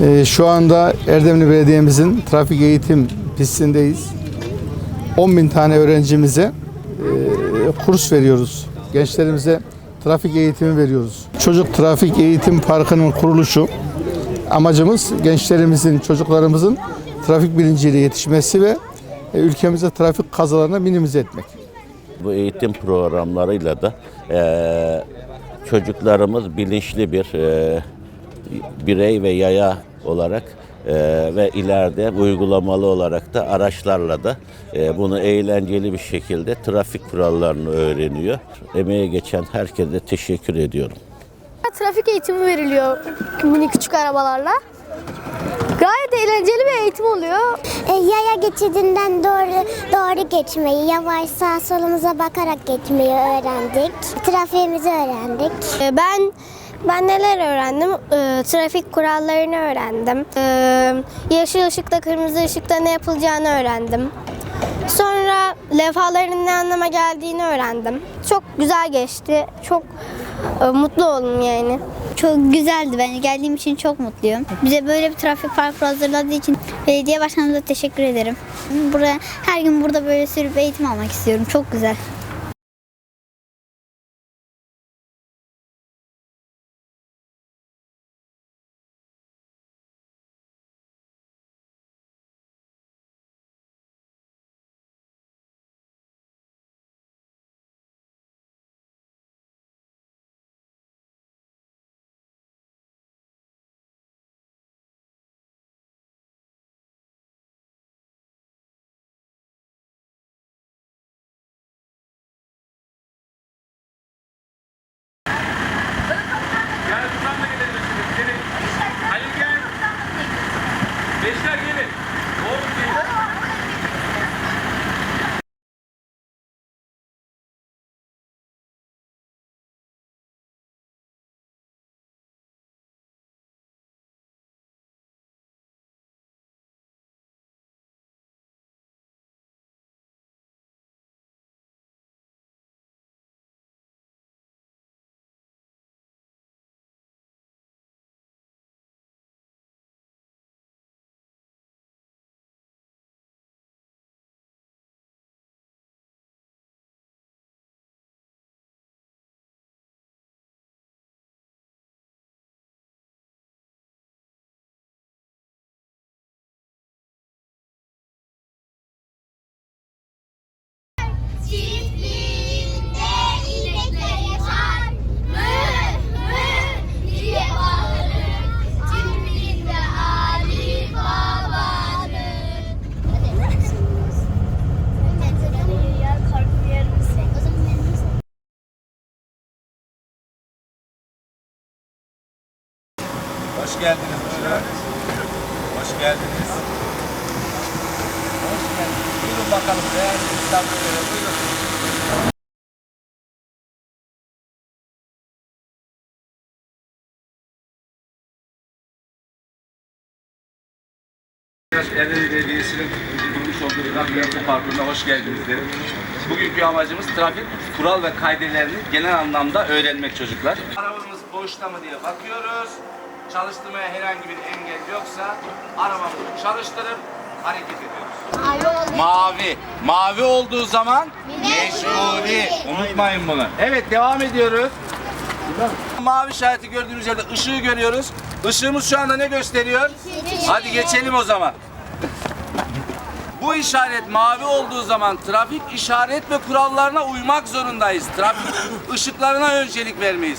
Ee, şu anda Erdemli Belediye'mizin trafik eğitim pistindeyiz. 10 bin tane öğrencimize e, kurs veriyoruz. Gençlerimize trafik eğitimi veriyoruz. Çocuk Trafik Eğitim Parkı'nın kuruluşu amacımız gençlerimizin, çocuklarımızın trafik bilinciyle yetişmesi ve e, ülkemize trafik kazalarını minimize etmek. Bu eğitim programlarıyla da eee, çocuklarımız bilinçli bir eee, birey ve yaya olarak eee, ve ileride uygulamalı olarak da araçlarla da eee, bunu eğlenceli bir şekilde trafik kurallarını öğreniyor. Emeğe geçen herkese teşekkür ediyorum. Trafik eğitimi veriliyor mini küçük arabalarla. Gayet eğlenceli bir eğitim oluyor. E, Yaya geçidinden doğru doğru geçmeyi, yavaş sağ solumuza bakarak geçmeyi öğrendik. Trafiğimizi öğrendik. Ee, Ben ben neler öğrendim? Ee, trafik kurallarını öğrendim. Ee, yeşil ışıkta, kırmızı ışıkta ne yapılacağını öğrendim. Sonra levhaların ne anlama geldiğini öğrendim. Çok güzel geçti. Çok e, mutlu oldum yani. Çok güzeldi. Ben geldiğim için çok mutluyum. Bize böyle bir trafik parkı hazırladığı için belediye başkanımıza teşekkür ederim. Buraya, her gün burada böyle sürüp eğitim almak istiyorum. Çok güzel. Hoş geldiniz. Buyurun. Hoş geldiniz. Hoş geldiniz. Buyurun bakalım. Değerli misafirlere buyurun. Erdemli Belediyesi'nin kurmuş olduğu eğitim parkuruna hoş geldiniz derim. Bugünkü amacımız trafik kural ve kaidelerini genel anlamda öğrenmek çocuklar. Arabamız boşta mı diye bakıyoruz. Çalıştırmaya herhangi bir engel yoksa arabamızı çalıştırıp hareket ediyoruz. Mavi. Mavi olduğu zaman meşguli. Unutmayın bunu. Evet devam ediyoruz. Mavi işareti gördüğümüz yerde ışığı görüyoruz. Işığımız şu anda ne gösteriyor? Hadi geçelim o zaman. Bu işaret mavi olduğu zaman trafik işaret ve kurallarına uymak zorundayız. Trafik ışıklarına öncelik vermeyiz.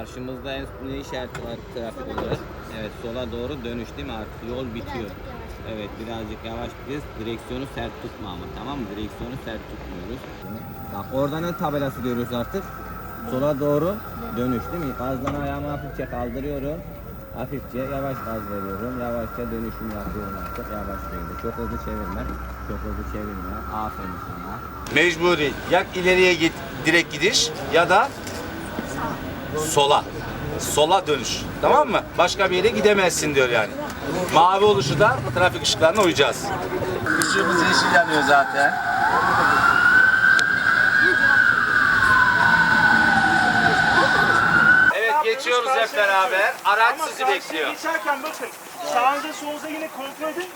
Karşımızda en ne işareti var trafik olarak? Evet sola doğru dönüş değil mi artık yol bitiyor. Evet birazcık yavaş biz direksiyonu sert tutma ama tamam mı? Direksiyonu sert tutmuyoruz. Bak orada ne tabelası görüyoruz artık? Sola doğru dönüş değil mi? Gazdan ayağımı hafifçe kaldırıyorum. Hafifçe yavaş gaz veriyorum. Yavaşça dönüşüm yapıyorum artık. Yavaş değil. Çok hızlı çevirme. Çok hızlı çevirme. Aferin sana. Mecburi. Ya ileriye git, direkt gidiş ya da sola. Sola dönüş. Tamam mı? Başka bir yere gidemezsin diyor yani. Mavi oluşu da trafik ışıklarına uyacağız. Işığımız yeşil yanıyor zaten. Evet geçiyoruz hep beraber. Araç sizi bekliyor. Geçerken bakın sağınıza solunuza yine kontrol edin.